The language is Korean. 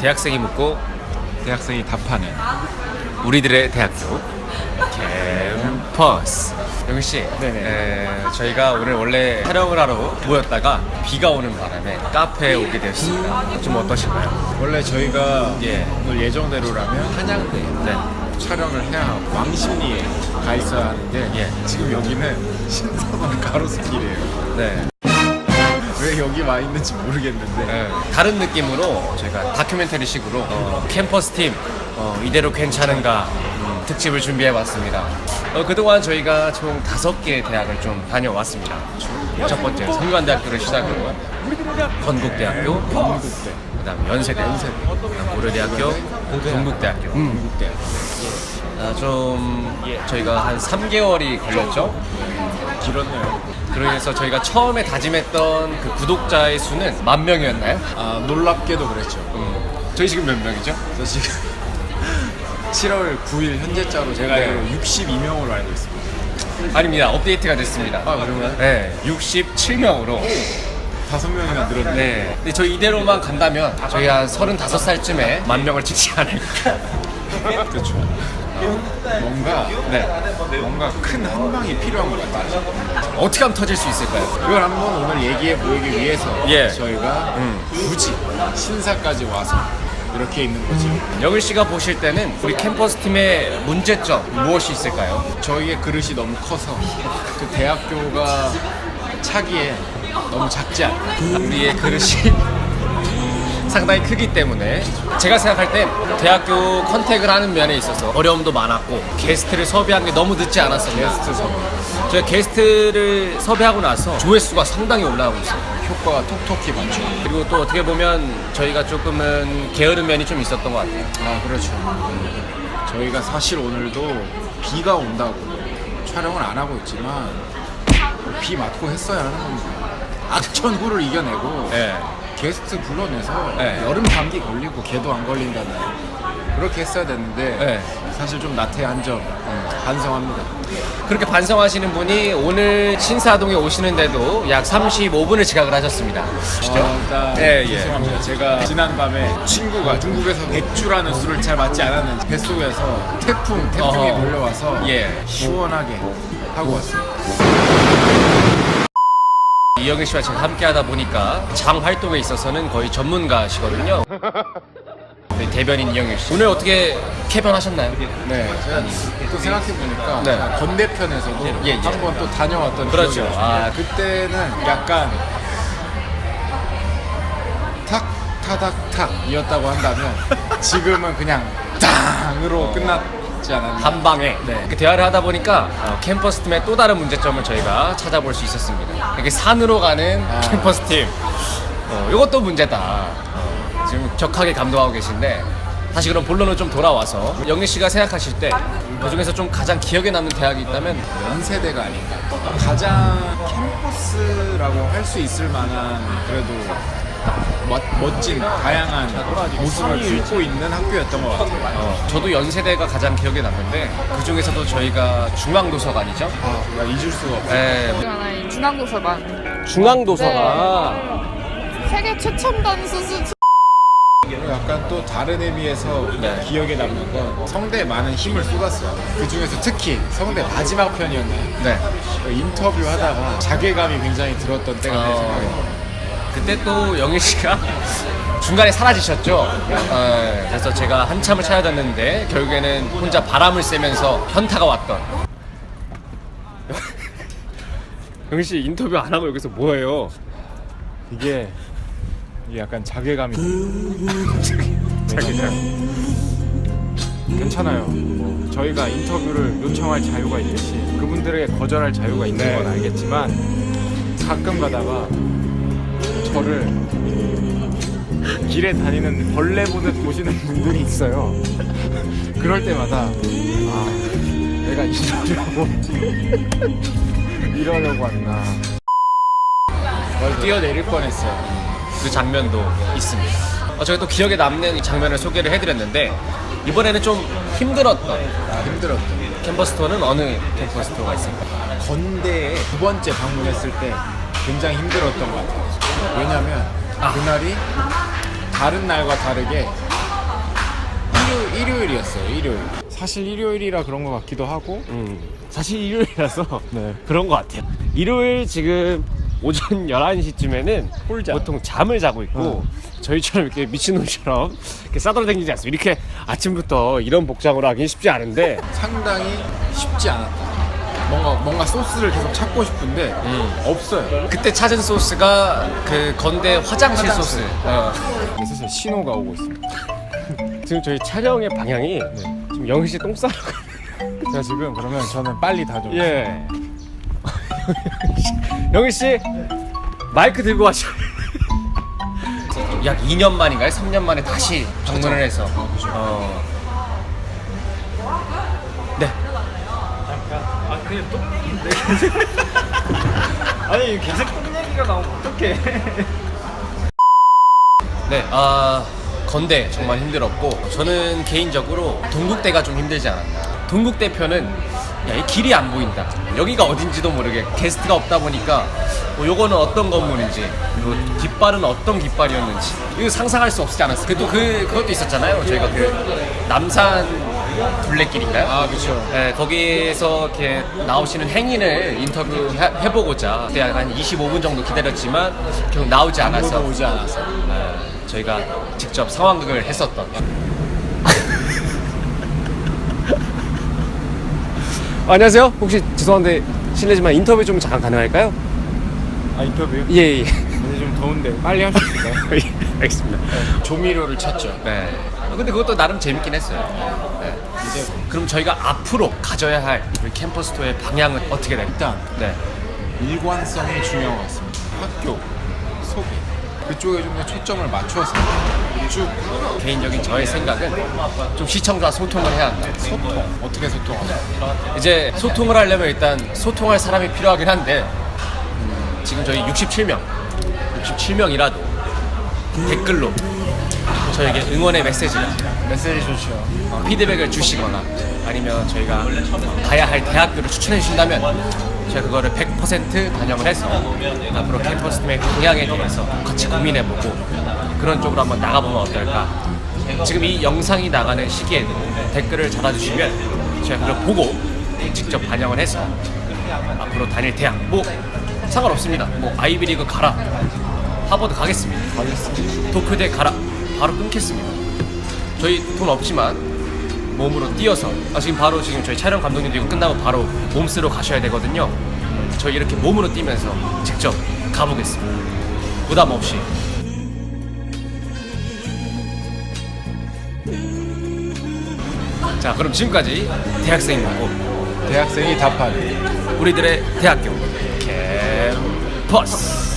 대학생이 묻고 대학생이 답하는 우리들의 대학교 캠퍼스 영희 씨, 네네. 에, 저희가 오늘 원래 촬영을 하러 모였다가 비가 오는 바람에 카페에 오게 되었습니다. 좀 어떠신가요? 원래 저희가 예. 오늘 예정대로라면 한양대 네. 촬영을 해야 왕십리에 가 있어야 하는데 예. 지금 여기는 신사동 가로수길이에요. 네. 왜 여기 와 있는지 모르겠는데 네, 다른 느낌으로 저희가 다큐멘터리식으로 어, 캠퍼스 팀 어, 이대로 괜찮은가 음, 특집을 준비해봤습니다. 어, 그동안 저희가 총 다섯 개의 대학을 좀 다녀왔습니다. 첫 번째 성관대학교를 시작으로 건국대학교, 건국대, 그다음 연세대, 그다음 고려대학교, 동국대학교. 건국대 아, 좀 저희가 한 3개월이 걸렸죠. 길었네요. 그래서 저희가 처음에 다짐했던 그 구독자의 수는 만 명이었나요? 아 놀랍게도 그랬죠. 저희 지금 몇 명이죠? 저 지금 7월 9일 현재자로 제가 네. 알기로 62명으로 알고 있습니다. 아닙니다. 업데이트가 됐습니다. 아 그런가요? 네, 67명으로. 다섯 명이나 늘었네. 네. 근데 저희 이대로만 간다면 저희 한 35살쯤에 만 명을 찍지 않을까. 그렇죠. 뭔가 네. 뭔가 큰 한방이 필요한 것 같아요. 어떻게 하면 터질 수 있을까요? 이걸 한번 오늘 얘기해 보이기 위해서 예. 저희가 음. 굳이 신사까지 와서 이렇게 있는 거죠. 영일 씨가 보실 때는 우리 캠퍼스 팀의 문제점 무엇이 있을까요? 저희의 그릇이 너무 커서 그 대학교가 차기에 너무 작지 않나. 우리의 그릇이 상당히 크기 때문에 제가 생각할 땐 대학교 컨택을 하는 면에 있어서 어려움도 많았고 게스트를 섭외한 게 너무 늦지 않았었나 게스트 섭외. 저희가 게스트를 섭외하고 나서 조회수가 상당히 올라가고 있어요 효과가 톡톡히 많죠. 그리고 또 어떻게 보면 저희가 조금은 게으른 면이 좀 있었던 것 같아요 아 그렇죠. 저희가 사실 오늘도 비가 온다고 촬영을 안 하고 있지만 비 맞고 했어야 하는 겁니다. 악천후를 이겨내고 네. 게스트 불러내서 네. 여름 감기 걸리고 걔도 안 걸린다는 그렇게 했어야 됐는데 네. 사실 좀 나태한 점 음, 반성합니다. 그렇게 반성하시는 분이 오늘 신사동에 오시는데도 약 35분을 지각을 하셨습니다 아시죠? 어, 일단 예, 예. 죄송합니다. 제가 지난 밤에 친구가 중국에서 백주라는 술을 잘 맞지 않았는지 뱃속에서 태풍 태풍이 어허. 몰려와서 예. 시원하게 하고 왔습니다. 이영일 씨와 제가 함께 하다 보니까 장 활동에 있어서는 거의 전문가시거든요. 네, 대변인 이영일 씨. 오늘 어떻게 캐변하셨나요? 네, 제가 또 생각해 보니까 네. 건대편에서도 예, 예. 한번 또 다녀왔던 그렇죠. 기억이. 아. 그때는 약간 탁 타닥 탁이었다고 한다면 지금은 그냥 땅으로 끝났 지 않았나. 한 방에 네. 그 대화를 하다 보니까 어, 캠퍼스 팀의 또 다른 문제점을 저희가 찾아볼 수 있었습니다. 이렇게 산으로 가는 아. 캠퍼스 팀. 어, 이것도 문제다. 어, 지금 격하게 감동하고 계신데 다시 그럼 본론으로 좀 돌아와서 영일 씨가 생각하실 때 그 중에서 좀 가장 기억에 남는 대학이 있다면 연세대가 아닌가. 가장 캠퍼스라고 할 수 있을 만한 그래도 멋, 멋진 다양한 모습을 품고 있는 학교였던 것 같아요. 어, 저도 연세대가 가장 기억에 남는데 그 중에서도 저희가 중앙도서관이죠. 아, 나 잊을 수가 없어. 네, 중앙도서관 중앙도서관. 세계 최첨단 수수 약간 또 다른 의미에서 네. 기억에 남는 건 성대에 많은 힘을 쏟았어요. 그 중에서 특히 성대 마지막 편이었나요? 네. 그 인터뷰 하다가 자괴감이 굉장히 들었던 때가 내 어. 생각에 나요. 그때 또 영일 씨가 중간에 사라지셨죠. 어, 그래서 제가 한참을 찾아다녔는데 결국에는 혼자 바람을 쐬면서 현타가 왔던. 영일 씨 인터뷰 안 하고 여기서 뭐예요? 이게 이게 약간 자괴감이 자괴감. 괜찮아요. 뭐 저희가 인터뷰를 요청할 자유가 있듯이 그분들에게 거절할 자유가 있는 네. 건 알겠지만 가끔 가다가 저를 길에 다니는 벌레 보듯 보시는 분들이 있어요. 그럴 때마다 아 내가 이러려고 이러려고 왔나. 뭘 뛰어내릴 뻔했어요. 그 장면도 있습니다. 어, 제가 또 기억에 남는 장면을 소개를 해드렸는데 이번에는 좀 힘들었던 아, 힘들었던. 캠퍼스 투어는 어느 캠퍼스 투어가 있을까요? 건대에 두 번째 방문했을 때 굉장히 힘들었던 것 같아요. 왜냐면 아. 그날이 다른 날과 다르게 일요일이었어요. 일요일. 사실 일요일이라 그런 것 같기도 하고. 음, 사실 일요일이라서 네. 그런 것 같아요. 일요일 지금 오전 11시쯤에는 꿀잠. 어. 보통 잠을 자고 있고 저희처럼 이렇게 미친놈처럼 이렇게 싸돌아다니지 않습니다. 이렇게 아침부터 이런 복장으로 하긴 쉽지 않은데 상당히 쉽지 않았다. 뭔가 뭔가 소스를 계속 찾고 싶은데 없어요. 그때 찾은 소스가 그 건대 화장실, 소스. 어. 그래서 신호가 오고 있습니다. 지금 저희 촬영의 방향이 지금 영희 씨똥 싸러 가. 제가 지금 그러면 저는 빨리 다 좀. 예. 영희 씨 마이크 들고 와셔. 약 2년 만인가요? 3년 만에 다시 방문을 해서. 어. 아니 계속 똥 얘기가 나오면 어떡해 네. 아 건대 정말 힘들었고 저는 개인적으로 동국대가 좀 힘들지 않았나. 동국대표는 야, 이 길이 안 보인다. 여기가 어딘지도 모르게 게스트가 없다 보니까 뭐 요거는 어떤 건물인지 그리고 깃발은 어떤 깃발이었는지 이거 상상할 수 없지 않았어요. 그또 그 그것도 있었잖아요. 저희가 그 남산 둘레길인가요? 아 그렇죠. 네, 거기서 이렇게 나오시는 행인을 인터뷰 해- 해보고자 그때 한 25분 정도 기다렸지만 결국 나오지 않아서 오지 않아서. 네, 저희가 직접 상황극을 했었던. 안녕하세요. 혹시 죄송한데 실례지만 인터뷰 좀 잠깐 가능할까요? 아 인터뷰? 예, 예. 근데 좀 더운데 빨리 할 수 있을까요? 예, 알겠습니다. 조미료를 찾죠. 네. 아, 근데 그것도 나름 재밌긴 했어요. 네. 이제 그럼 저희가 앞으로 가져야 할 우리 캠퍼스 투어의 방향은 어떻게 될까요? 일단 네. 일관성이 중요한 것 같습니다. 학교 소개 그쪽에 좀 더 초점을 맞춰서 쭉 개인적인 저의 생각은 좀 시청자와 소통을 해야 한다. 소통 어떻게 소통하죠? 이제 소통을 하려면 일단 소통할 사람이 필요하긴 한데 음, 지금 저희 67명 67명이라도 댓글로. 저에게 응원의 메시지나 메시지 좋죠. 어, 피드백을 주시거나 아니면 저희가 가야 할 대학교를 추천해 주신다면 제가 그거를 100% 반영을 해서 앞으로 캠퍼스 팀의 방향에 대해서 같이 고민해보고 그런 쪽으로 한번 나가보면 어떨까. 지금 이 영상이 나가는 시기에는 댓글을 달아주시면 제가 그걸 보고 직접 반영을 해서 앞으로 다닐 대학 뭐 상관없습니다. 뭐 아이비리그 가라 하버드 가겠습니다. 가겠습니다. 도쿄대 가라. 바로 끊겠습니다. 저희 돈 없지만 몸으로 뛰어서 아, 지금 바로 지금 저희 촬영 감독님도 이거 끝나고 바로 몸쓰러 가셔야 되거든요. 저희 이렇게 몸으로 뛰면서 직접 가보겠습니다. 부담 없이. 자 그럼 지금까지 대학생이 묻고? 대학생이 답하는 우리들의 대학교. 캠퍼스